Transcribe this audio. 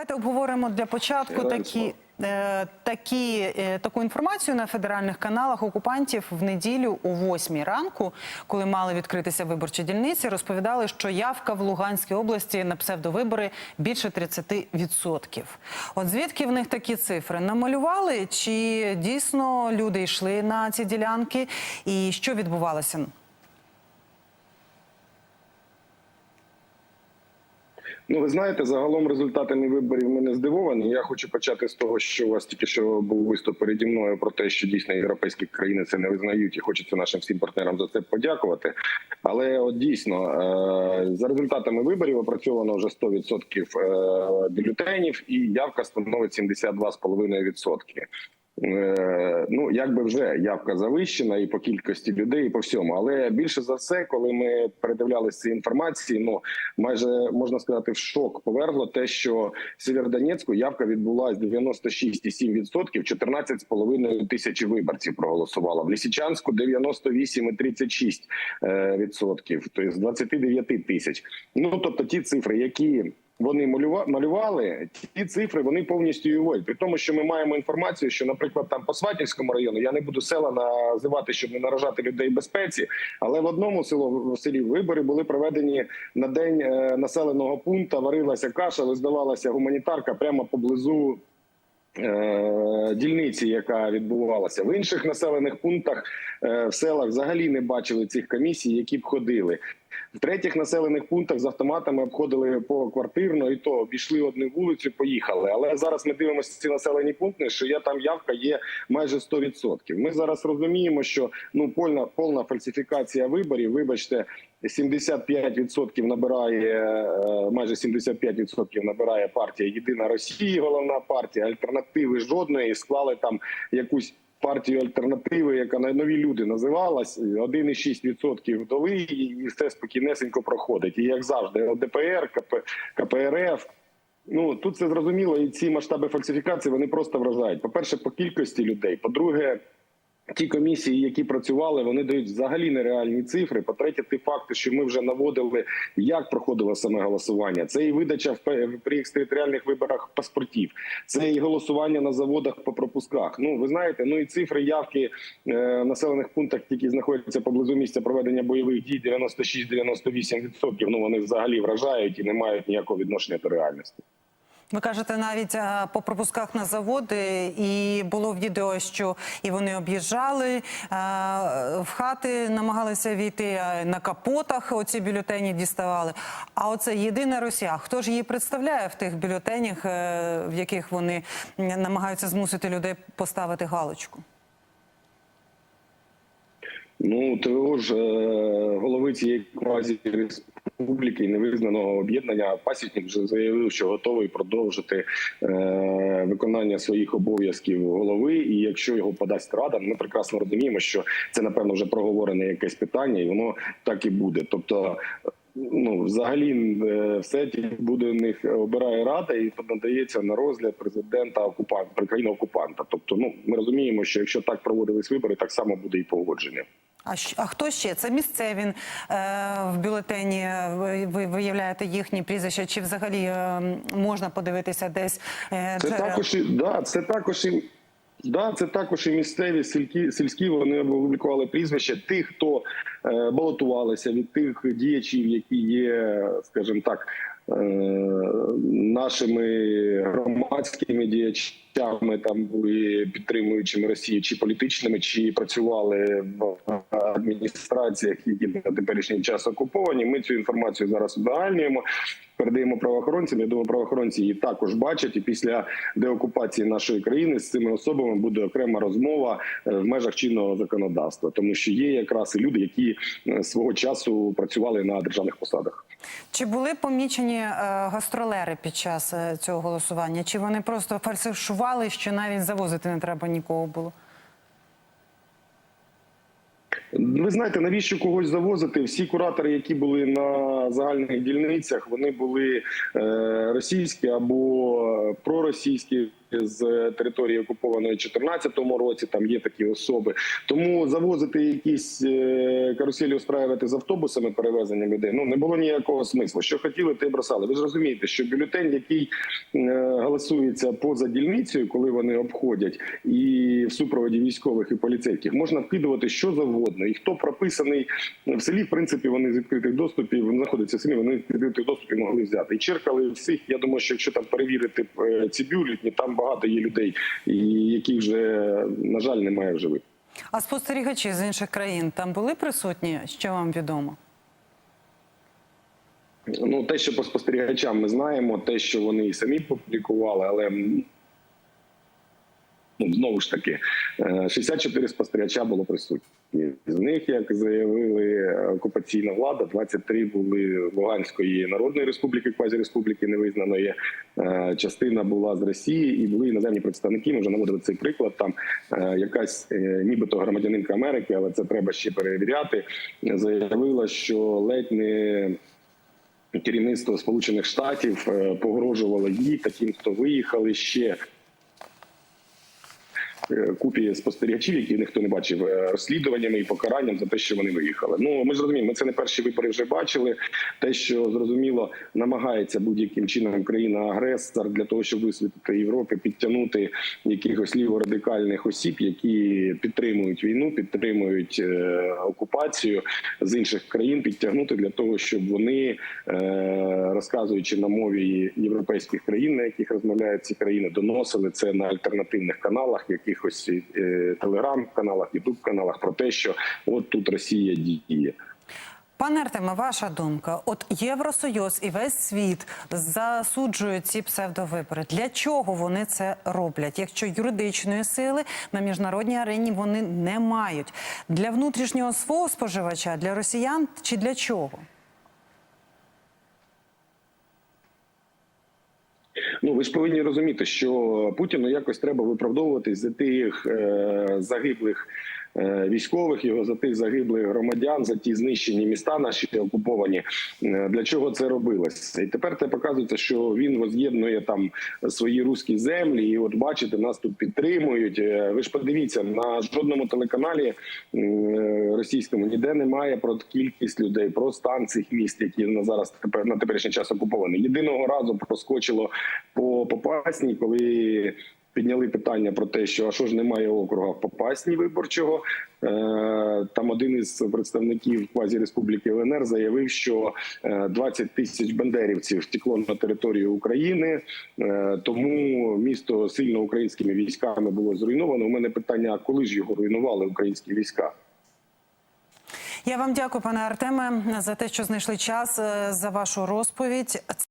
Давайте обговоримо для початку такі, е, такі, е, таку інформацію на федеральних каналах окупантів в неділю о 8 ранку, коли мали відкритися виборчі дільниці, розповідали, що явка в Луганській області на псевдовибори більше 30%. От звідки в них такі цифри? Намалювали чи дійсно люди йшли на ці ділянки? І що відбувалося? Ну, ви знаєте, загалом результатами виборів ми не здивовані. Я хочу почати з того, що у вас тільки що був виступ переді мною про те, що дійсно європейські країни це не визнають, і хочеться нашим всім партнерам за це подякувати. Але от дійсно е, за результатами виборів опрацьовано вже 100% е, бюлетенів, і явка становить 72,5%. Е, Ну, якби вже явка завищена і по кількості людей, і по всьому. Але більше за все, коли ми передивлялися ці інформації, ну майже можна сказати, в шок повергло те, що в Сєвєродонецьку явка відбулася 96,7%, 14,5 тисячі виборців проголосувало. В Лісичанську 98,36%, е, тобто з 29 тисяч. Ну тобто ті цифри, які вони малюва- малювали ті цифри, вони повністю і. При тому, що ми маємо інформацію, що, наприклад, там по Сватівському району я не буду села називати, щоб не наражати людей безпеці, але в одному село в селі вибори були проведені на день е, населеного пункту. Варилася каша, роздавалася гуманітарка прямо поблизу. е, Дільниці, яка відбувалася в інших населених пунктах, е, в селах взагалі не бачили цих комісій, які б ходили. В третіх населених пунктах з автоматами обходили по квартирно, і то обійшли одну вулицю, поїхали. Але зараз ми дивимося ці населені пункти, що я там явка є майже 100%. Ми зараз розуміємо, що ну повна повна фальсифікація виборів. Вибачте, 75% набирає е, майже 75% набирає партія Єдина Росія, головна партія, альтернативи жодної склали там якусь партію альтернативи, яка нові люди називалась, 1,6% дали, і все спокійнесенько проходить. І як завжди, ЛДПР, КП, КПРФ. Ну тут це зрозуміло, і ці масштаби фальсифікації вони просто вражають. По перше, по кількості людей. По-друге, ті комісії, які працювали, вони дають взагалі нереальні цифри. По третє, ті факти, що ми вже наводили, як проходило саме голосування. Це і видача в при екстериторіальних виборах паспортів, це і голосування на заводах по пропусках. Ну ви знаєте, ну і цифри явки е, в населених пунктах, які знаходяться поблизу місця проведення бойових дій, 96-98%, Ну вони взагалі вражають і не мають ніякого відношення до реальності. Ви кажете навіть е, по пропусках на заводи, і було відео, що і вони об'їжджали е, в хати, намагалися війти на капотах. Оці бюлетені діставали. А оце єдина Росія. Хто ж її представляє в тих бюлетенях, е, в яких вони намагаються змусити людей поставити галочку? Ну ТВО ж е, голови цієї квазі республіки і невизнаного об'єднання Пасічник вже заявив, що готовий продовжити е, виконання своїх обов'язків голови. І якщо його подасть рада, ми прекрасно розуміємо, що це напевно вже проговорене якесь питання, і воно так і буде. Тобто. Ну, взагалі, е, все буде в них обирає рада і надається на розгляд президента окупанта країни окупанта. Тобто, ну ми розуміємо, що якщо так проводились вибори, так само буде і погодження. А, а хто ще? Це місцеві е, в бюлетені. е, Ви, ви виявляєте їхні прізвища? Чи взагалі е, можна подивитися десь е, Це джерела? також і да, це також і. Да, це також і місцеві сільські, сільські вони опублікували прізвища тих, хто е, балотувалися від тих діячів, які є, скажімо так, е, нашими громадськими діячами, там були підтримуючими Росію, чи політичними, чи працювали в адміністраціях, які на теперішній час окуповані. Ми цю інформацію зараз узагальнюємо. Передаємо правоохоронцям. Я думаю, правоохоронці її також бачать. І після деокупації нашої країни з цими особами буде окрема розмова е, в межах чинного законодавства, тому що є якраз і люди, які е, свого часу працювали на державних посадах. Чи були помічені е, гастролери під час цього голосування? Чи вони просто фальсифікували, що навіть завозити не треба нікого було? Ви знаєте, навіщо когось завозити? Всі куратори, які були на загальних дільницях, вони були е, російські або проросійські. З території окупованої в 2014 році там є такі особи. Тому завозити якісь е, каруселі, устраювати з автобусами перевезення людей. Ну не було ніякого смислу. Що хотіли, те бросали. Ви ж розумієте, що бюлетень, який е, галасується поза дільницею, коли вони обходять, і в супроводі військових і поліцейських можна вкидувати що завгодно. І хто прописаний в селі, в принципі, вони з відкритих доступів знаходяться в селі, вони з відкритих доступів могли взяти. І черкали всіх. Я думаю, що якщо там перевірити е, ці бюлетні, там багато є людей, яких вже на жаль немає в живих. А спостерігачі з інших країн там були присутні? Що вам відомо? Ну, те, що по спостерігачам ми знаємо, те, що вони і самі публікували, але ну, знову ж таки, е, 64 спостерігача було присутні. З них, як заявили окупаційна влада, 23 були Луганської Народної Республіки, квазіреспубліки невизнаної. Е, Частина була з Росії і були іноземні представники. Ми вже наводили цей приклад. Там е, якась е, нібито громадянинка Америки, але це треба ще перевіряти. Заявила, що ледь не керівництво Сполучених Штатів е, погрожувало їй таким, хто виїхали ще. Е, Купі спостерігачів, які ніхто не бачив е, розслідуваннями і покаранням за те, що вони виїхали. Ну ми ж розуміємо, ми це не перші вибори вже бачили. Те, що зрозуміло, намагається будь-яким чином країна-агресор для того, щоб висвітлити Європі, підтягнути якихось ліворадикальних осіб, які підтримують війну, підтримують е, окупацію з інших країн, підтягнути для того, щоб вони розказуючи на мові європейських країн, на яких розмовляють ці країни, доносили це на альтернативних каналах, якихось е, телеграм-каналах, ютуб-каналах про те, що от тут Росія діє. Пане Артеме, ваша думка: от Євросоюз і весь світ засуджують ці псевдовибори. Для чого вони це роблять? Якщо юридичної сили на міжнародній арені вони не мають для внутрішнього свого споживача, для росіян чи для чого? Ну ви ж повинні розуміти, що Путіну якось треба виправдовуватись за тих е, загиблих військових, його за тих загиблих громадян, за ті знищені міста, наші окуповані. Е, Для чого це робилося? І тепер те показується, що він воз'єднує там свої руські землі, і от бачите, нас тут підтримують. Е, Ви ж подивіться на жодному телеканалі е, російському ніде немає про кількість людей, про стан цих міст, які на зараз тепер на теперішній час окуповані. Єдиного разу проскочило по Попасній, коли підняли питання про те, що а що ж немає округа в Попасній виборчого. Е, Там один із представників квазіреспубліки ЛНР заявив, що е, 20 тисяч бандерівців втекло на територію України, е, тому місто сильно українськими військами було зруйновано. У мене питання: коли ж його руйнували українські війська? Я вам дякую, пане Артеме, за те, що знайшли час е, за вашу розповідь.